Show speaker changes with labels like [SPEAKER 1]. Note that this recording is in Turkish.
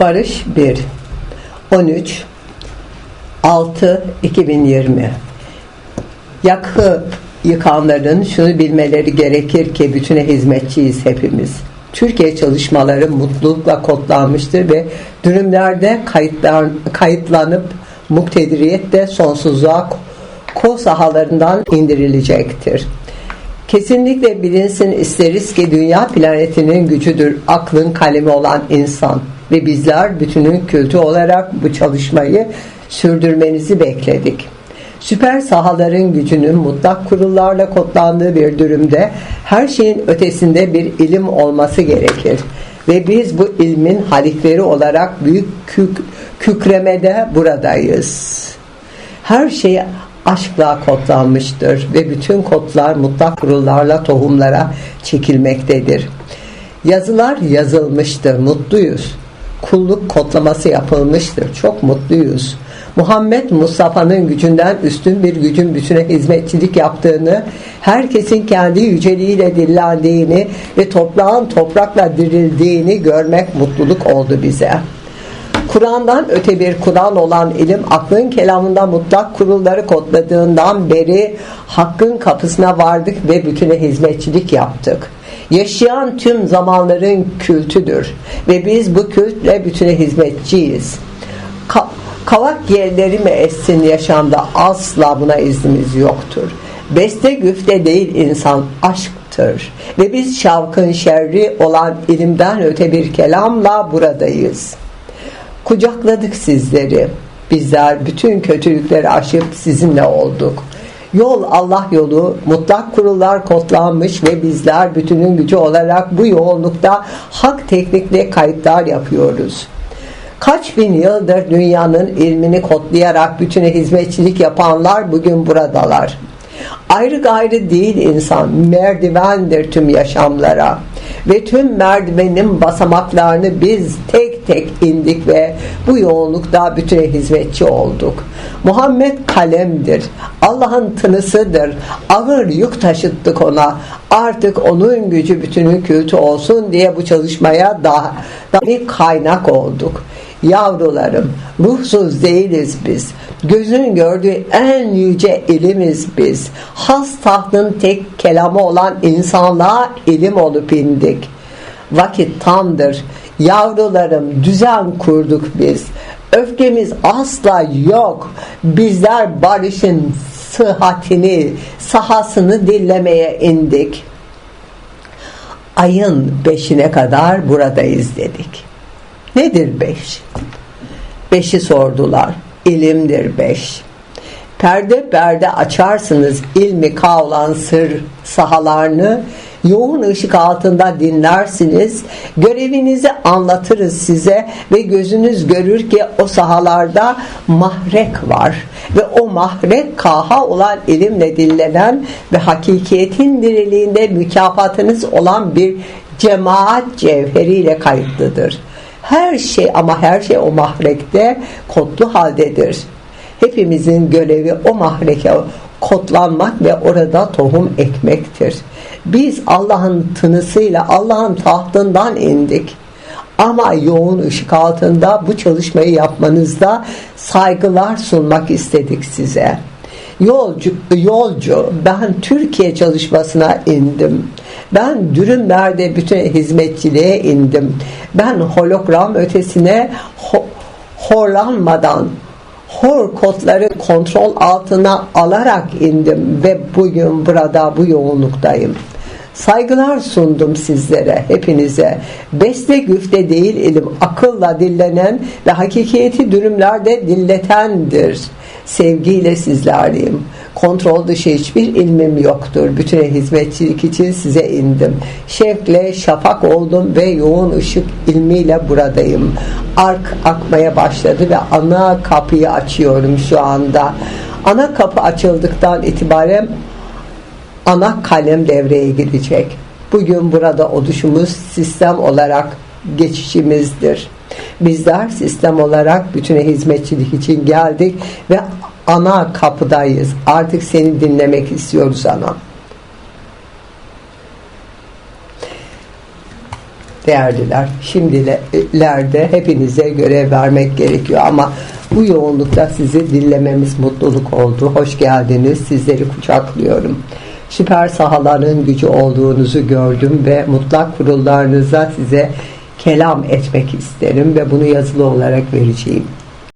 [SPEAKER 1] Barış 1 13 6 2020 Yakı yıkanların şunu bilmeleri gerekir ki bütüne hizmetçiyiz hepimiz. Türkiye çalışmaları mutlulukla kodlanmıştır ve dürümlerde kayıtlan, kayıtlanıp muktediriyette sonsuzluğa ko sahalarından indirilecektir. Kesinlikle bilinsin isteriz ki dünya planetinin gücüdür aklın kalemi olan insan ve bizler bütünün kültü olarak bu çalışmayı sürdürmenizi bekledik. Süper sahaların gücünün mutlak kurullarla kodlandığı bir durumda her şeyin ötesinde bir ilim olması gerekir. Ve biz bu ilmin halifleri olarak büyük kük, kükremede buradayız. Her şey aşkla kodlanmıştır ve bütün kodlar mutlak kurullarla tohumlara çekilmektedir. Yazılar yazılmıştır, mutluyuz. Kulluk kodlaması yapılmıştır, çok mutluyuz. Muhammed Mustafa'nın gücünden üstün bir gücün bütüne hizmetçilik yaptığını, herkesin kendi yüceliğiyle dillendiğini ve toprağın toprakla dirildiğini görmek mutluluk oldu bize. Kur'an'dan öte bir Kur'an olan ilim aklın kelamında mutlak kurulları kodladığından beri hakkın kapısına vardık ve bütüne hizmetçilik yaptık. Yaşayan tüm zamanların kültüdür ve biz bu kültle bütüne hizmetçiyiz. Ka kavak yerleri mi essin yaşamda asla buna iznimiz yoktur. Beste güfte değil insan aşktır ve biz şavkın şerri olan ilimden öte bir kelamla buradayız.'' Kucakladık sizleri. Bizler bütün kötülükleri aşıp sizinle olduk. Yol Allah yolu mutlak kurullar kodlanmış ve bizler bütünün gücü olarak bu yoğunlukta hak teknikle kayıtlar yapıyoruz. Kaç bin yıldır dünyanın ilmini kodlayarak bütüne hizmetçilik yapanlar bugün buradalar. Ayrı gayrı değil insan, merdivendir tüm yaşamlara. Ve tüm merdivenin basamaklarını biz tek tek indik ve bu yoğunlukta bütüne hizmetçi olduk. Muhammed kalemdir, Allah'ın tınısıdır, ağır yük taşıttık ona. Artık onun gücü bütünün kültü olsun diye bu çalışmaya daha, daha bir kaynak olduk. Yavrularım, ruhsuz değiliz biz. Gözün gördüğü en yüce ilimiz biz. Has tahtın tek kelamı olan insanlığa ilim olup indik. Vakit tamdır. Yavrularım düzen kurduk biz. Öfkemiz asla yok. Bizler barışın sıhhatini, sahasını dillemeye indik. Ayın beşine kadar buradayız dedik. Nedir beş? Beşi sordular. İlimdir beş. Perde perde açarsınız ilmi kavlan sır sahalarını, yoğun ışık altında dinlersiniz, görevinizi anlatırız size ve gözünüz görür ki o sahalarda mahrek var ve o mahrek kaha olan ilimle dillenen ve hakikiyetin diriliğinde mükafatınız olan bir cemaat cevheriyle kayıtlıdır. Her şey ama her şey o mahrekte kodlu haldedir. Hepimizin görevi o mahreke kodlanmak ve orada tohum ekmektir. Biz Allah'ın tınısıyla Allah'ın tahtından indik. Ama yoğun ışık altında bu çalışmayı yapmanızda saygılar sunmak istedik size. Yolcu, yolcu ben Türkiye çalışmasına indim. Ben dürümlerde bütün hizmetçiliğe indim. Ben hologram ötesine ho horlanmadan hor kodları kontrol altına alarak indim ve bugün burada bu yoğunluktayım. Saygılar sundum sizlere, hepinize. Beste güfte değil ilim, akılla dillenen ve hakikiyeti dürümlerde dilletendir. Sevgiyle sizlerleyim. Kontrol dışı hiçbir ilmim yoktur. Bütün hizmetçilik için size indim. Şevkle şafak oldum ve yoğun ışık ilmiyle buradayım. Ark akmaya başladı ve ana kapıyı açıyorum şu anda. Ana kapı açıldıktan itibaren ana kalem devreye girecek. Bugün burada oluşumuz sistem olarak geçişimizdir. Bizler sistem olarak bütüne hizmetçilik için geldik ve ana kapıdayız. Artık seni dinlemek istiyoruz ana. değerliler. Şimdilerde hepinize görev vermek gerekiyor ama bu yoğunlukta sizi dinlememiz mutluluk oldu. Hoş geldiniz. Sizleri kucaklıyorum. Süper sahaların gücü olduğunuzu gördüm ve mutlak kurullarınıza size kelam etmek isterim ve bunu yazılı olarak vereceğim.